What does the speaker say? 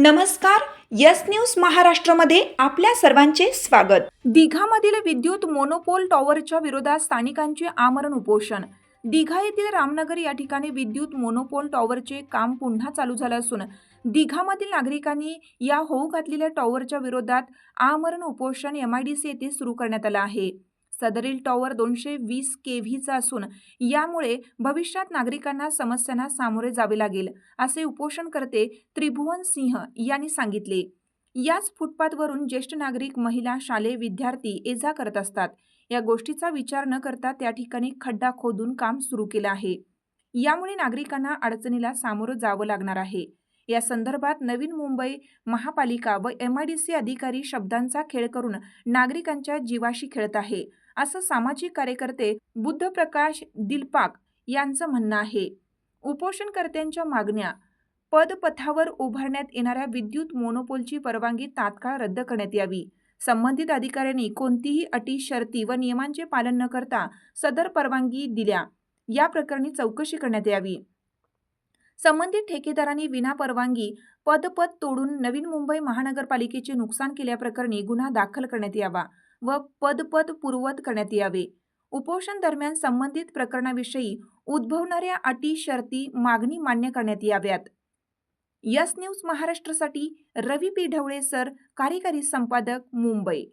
नमस्कार yes news महाराष्ट्रामध्ये आपल्या सर्वांचे स्वागत. दिघामधील विद्युत मोनोपोल टॉवरच्या विरोधात स्थानिकांचे आमरण उपोषण. दिघा येथील रामनगर या ठिकाणी विद्युत मोनोपोल टॉवरचे काम पुन्हा चालू झालं असून दिघामधील नागरिकांनी या होऊ घातलेल्या टॉवरच्या विरोधात आमरण उपोषण एम आय डी सी येथे सुरू करण्यात आलं आहे. सदरील टॉवर दोनशे वीस के व्हीचा असून यामुळे भविष्यात नागरिकांना समस्यांना सामोरे जावे लागेल असे उपोषणकर्ते त्रिभुवन सिंह यांनी सांगितले. याच फुटपाथवरून ज्येष्ठ नागरिक महिला शालेय विद्यार्थी ये जा करत असतात. या गोष्टीचा विचार न करता त्या ठिकाणी खड्डा खोदून काम सुरू केलं आहे. यामुळे नागरिकांना अडचणीला सामोरं जावं लागणार आहे. या संदर्भात नवीन मुंबई महापालिका व एम आय डी सी अधिकारी शब्दांचा खेळ करून नागरिकांच्या जीवाशी खेळत आहे. असं सामाजिक कार्यकर्ते बुद्धप्रकाश दिलपाक यांचं म्हणणं आहे. उपोषणकर्त्यांच्या मागण्या पदपथावर उभारण्यात येणाऱ्या विद्युत मोनोपोलची परवानगी तात्काळ रद्द करण्यात यावी. संबंधित अधिकाऱ्यांनी कोणतीही अटी शर्ती व नियमांचे पालन न करता सदर परवानगी दिल्या. या प्रकरणी चौकशी करण्यात यावी. संबंधित ठेकेदारांनी विनापरवानगी पदपद तोडून नवीन मुंबई महानगरपालिकेचे नुकसान केल्याप्रकरणी गुन्हा दाखल करण्यात यावा व पदपद पूर्वत करण्यात यावे. उपोषण दरम्यान संबंधित प्रकरणाविषयी उद्भवणाऱ्या अटी शर्ती मागणी मान्य करण्यात याव्यात. यस न्यूज महाराष्ट्रासाठी रवी पी ढवळे सर कार्यकारी संपादक मुंबई.